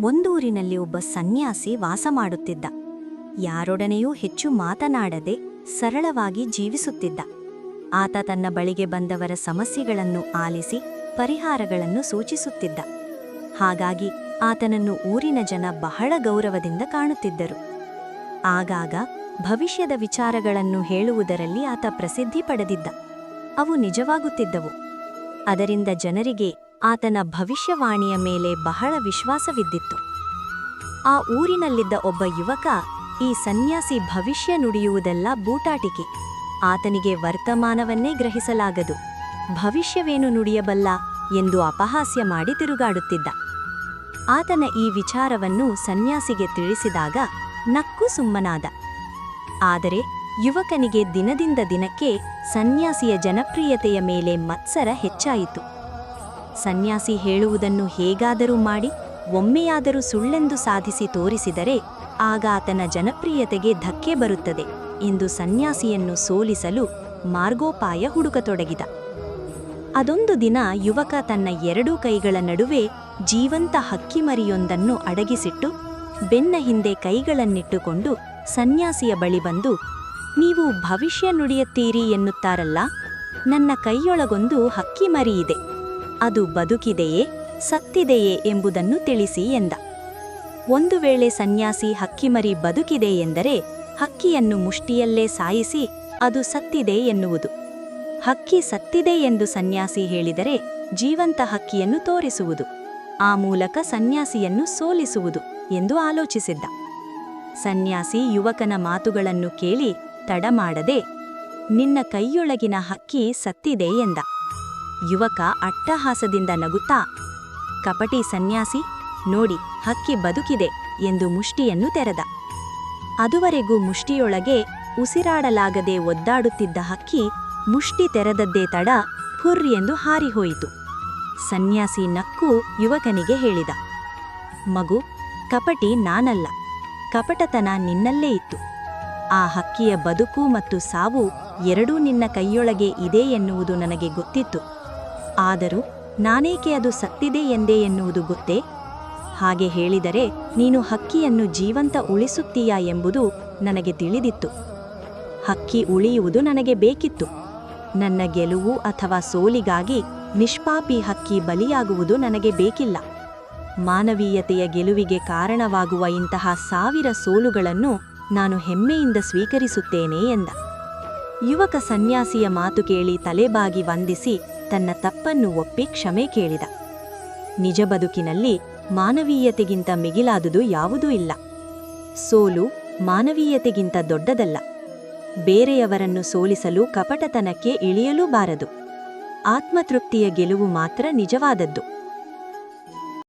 ಒಂದೂರಿನಲ್ಲಿ ಒಬ್ಬ ಸನ್ಯಾಸಿ ವಾಸ ಮಾಡುತ್ತಿದ್ದ. ಯಾರೊಡನೆಯೂ ಹೆಚ್ಚು ಮಾತನಾಡದೆ ಸರಳವಾಗಿ ಜೀವಿಸುತ್ತಿದ್ದ. ಆತ ತನ್ನ ಬಳಿಗೆ ಬಂದವರ ಸಮಸ್ಯೆಗಳನ್ನು ಆಲಿಸಿ ಪರಿಹಾರಗಳನ್ನು ಸೂಚಿಸುತ್ತಿದ್ದ. ಹಾಗಾಗಿ ಆತನನ್ನು ಊರಿನ ಜನ ಬಹಳ ಗೌರವದಿಂದ ಕಾಣುತ್ತಿದ್ದರು. ಆಗಾಗ ಭವಿಷ್ಯದ ವಿಚಾರಗಳನ್ನು ಹೇಳುವುದರಲ್ಲಿ ಆತ ಪ್ರಸಿದ್ಧಿ ಪಡೆದಿದ್ದ. ಅವು ನಿಜವಾಗುತ್ತಿದ್ದವು. ಅದರಿಂದ ಜನರಿಗೆ ಆತನ ಭವಿಷ್ಯವಾಣಿಯ ಮೇಲೆ ಬಹಳ ವಿಶ್ವಾಸವಿದ್ದಿತ್ತು. ಆ ಊರಿನಲ್ಲಿದ್ದ ಒಬ್ಬ ಯುವಕ ಈ ಸನ್ಯಾಸಿ ಭವಿಷ್ಯ ನುಡಿಯುವುದೆಲ್ಲ ಬೂಟಾಟಿಕೆ. ಆತನಿಗೆ ವರ್ತಮಾನವನ್ನೇ ಗ್ರಹಿಸಲಾಗದು. ಭವಿಷ್ಯವೇನು ನುಡಿಯಬಲ್ಲ ಎಂದು ಅಪಹಾಸ್ಯ ಮಾಡಿ ತಿರುಗಾಡುತ್ತಿದ್ದ. ಆತನ ಈ ವಿಚಾರವನ್ನು ಸನ್ಯಾಸಿಗೆ ತಿಳಿಸಿದಾಗ ನಕ್ಕು ಸುಮ್ಮನಾದ. ಆದರೆ ಯುವಕನಿಗೆ ದಿನದಿಂದ ದಿನಕ್ಕೆ ಸನ್ಯಾಸಿಯ ಜನಪ್ರಿಯತೆಯ ಮೇಲೆ ಮತ್ಸರ ಹೆಚ್ಚಾಯಿತು. ಸನ್ಯಾಸಿ ಹೇಳುವುದನ್ನು ಹೇಗಾದರೂ ಮಾಡಿ, ಒಮ್ಮೆಯಾದರೂ ಸುಳ್ಳೆಂದು ಸಾಧಿಸಿ ತೋರಿಸಿದರೆ ಆಗ ಆತನ ಜನಪ್ರಿಯತೆಗೆ ಧಕ್ಕೆ ಬರುತ್ತದೆ ಎಂದು ಸನ್ಯಾಸಿಯನ್ನು ಸೋಲಿಸಲು ಮಾರ್ಗೋಪಾಯ ಹುಡುಕತೊಡಗಿದ. ಅದೊಂದು ದಿನ ಯುವಕ ತನ್ನ ಎರಡೂ ಕೈಗಳ ನಡುವೆ ಜೀವಂತ ಹಕ್ಕಿಮರಿಯೊಂದನ್ನು ಅಡಗಿಸಿಟ್ಟು ಬೆನ್ನ ಹಿಂದೆ ಕೈಗಳನ್ನಿಟ್ಟುಕೊಂಡು ಸನ್ಯಾಸಿಯ ಬಳಿ ಬಂದು, ನೀವು ಭವಿಷ್ಯ ನುಡಿಯುತ್ತೀರಿ ಎನ್ನುತ್ತಾರಲ್ಲ, ನನ್ನ ಕೈಯೊಳಗೊಂದು ಹಕ್ಕಿಮರಿ ಇದೆ. ಅದು ಬದುಕಿದೆಯೇ, ಸತ್ತಿದೆಯೇ ಎಂಬುದನ್ನು ತಿಳಿಸಿ ಎಂದ. ಒಂದು ವೇಳೆ ಸನ್ಯಾಸಿ ಹಕ್ಕಿಮರಿ ಬದುಕಿದೆ ಎಂದರೆ ಹಕ್ಕಿಯನ್ನು ಮುಷ್ಟಿಯಲ್ಲೇ ಸಾಯಿಸಿ ಅದು ಸತ್ತಿದೆ ಎನ್ನುವುದು. ಹಕ್ಕಿ ಸತ್ತಿದೆ ಎಂದು ಸನ್ಯಾಸಿ ಹೇಳಿದರೆ ಜೀವಂತ ಹಕ್ಕಿಯನ್ನು ತೋರಿಸುವುದು, ಆ ಮೂಲಕ ಸನ್ಯಾಸಿಯನ್ನು ಸೋಲಿಸುವುದು ಎಂದು ಆಲೋಚಿಸಿದ್ದ. ಸನ್ಯಾಸಿ ಯುವಕನ ಮಾತುಗಳನ್ನು ಕೇಳಿ ತಡಮಾಡದೆ, ನಿನ್ನ ಕೈಯೊಳಗಿನ ಹಕ್ಕಿ ಸತ್ತಿದೆ ಎಂದ. ಯುವಕ ಅಟ್ಟಹಾಸದಿಂದ ನಗುತ್ತಾ, ಕಪಟಿ ಸನ್ಯಾಸಿ, ನೋಡಿ ಹಕ್ಕಿ ಬದುಕಿದೆ ಎಂದು ಮುಷ್ಟಿಯನ್ನು ತೆರೆದ. ಅದುವರೆಗೂ ಮುಷ್ಟಿಯೊಳಗೆ ಉಸಿರಾಡಲಾಗದೆ ಒದ್ದಾಡುತ್ತಿದ್ದ ಹಕ್ಕಿ ಮುಷ್ಟಿ ತೆರೆದದ್ದೇ ತಡ ಫುರ್ ಎಂದು ಹಾರಿಹೋಯಿತು. ಸನ್ಯಾಸಿ ನಕ್ಕು ಯುವಕನಿಗೆ ಹೇಳಿದ, ಮಗು, ಕಪಟಿ ನಾನಲ್ಲ, ಕಪಟತನ ನಿನ್ನಲ್ಲೇ ಇತ್ತು. ಆ ಹಕ್ಕಿಯ ಬದುಕು ಮತ್ತು ಸಾವು ಎರಡೂ ನಿನ್ನ ಕೈಯೊಳಗೆ ಇದೆ ಎನ್ನುವುದು ನನಗೆ ಗೊತ್ತಿತ್ತು. ಆದರೂ ನಾನೇಕೆ ಅದು ಸತ್ತಿದೆ ಎಂದೇ ಎನ್ನುವುದು ಗೊತ್ತೇ? ಹಾಗೆ ಹೇಳಿದರೆ ನೀನು ಹಕ್ಕಿಯನ್ನು ಜೀವಂತ ಉಳಿಸುತ್ತೀಯಾ ಎಂಬುದು ನನಗೆ ತಿಳಿದಿತ್ತು. ಹಕ್ಕಿ ಉಳಿಯುವುದು ನನಗೆ ಬೇಕಿತ್ತು. ನನ್ನ ಗೆಲುವು ಅಥವಾ ಸೋಲಿಗಾಗಿ ನಿಷ್ಪಾಪಿ ಹಕ್ಕಿ ಬಲಿಯಾಗುವುದು ನನಗೆ ಬೇಕಿಲ್ಲ. ಮಾನವೀಯತೆಯ ಗೆಲುವಿಗೆ ಕಾರಣವಾಗುವ ಇಂತಹ ಸಾವಿರ ಸೋಲುಗಳನ್ನು ನಾನು ಹೆಮ್ಮೆಯಿಂದ ಸ್ವೀಕರಿಸುತ್ತೇನೆ ಎಂದ. ಯುವಕ ಸನ್ಯಾಸಿಯ ಮಾತು ಕೇಳಿ ತಲೆಬಾಗಿ ವಂದಿಸಿ ತನ್ನ ತಪ್ಪನ್ನು ಒಪ್ಪಿ ಕ್ಷಮೆ ಕೇಳಿದ. ನಿಜ ಬದುಕಿನಲ್ಲಿ ಮಾನವೀಯತೆಗಿಂತ ಮಿಗಿಲಾದುದು ಯಾವುದೂ ಇಲ್ಲ. ಸೋಲು ಮಾನವೀಯತೆಗಿಂತ ದೊಡ್ಡದಲ್ಲ. ಬೇರೆಯವರನ್ನು ಸೋಲಿಸಲು ಕಪಟತನಕ್ಕೆ ಇಳಿಯಲೂ ಬಾರದು ಆತ್ಮತೃಪ್ತಿಯ ಗೆಲುವು ಮಾತ್ರ ನಿಜವಾದದ್ದು.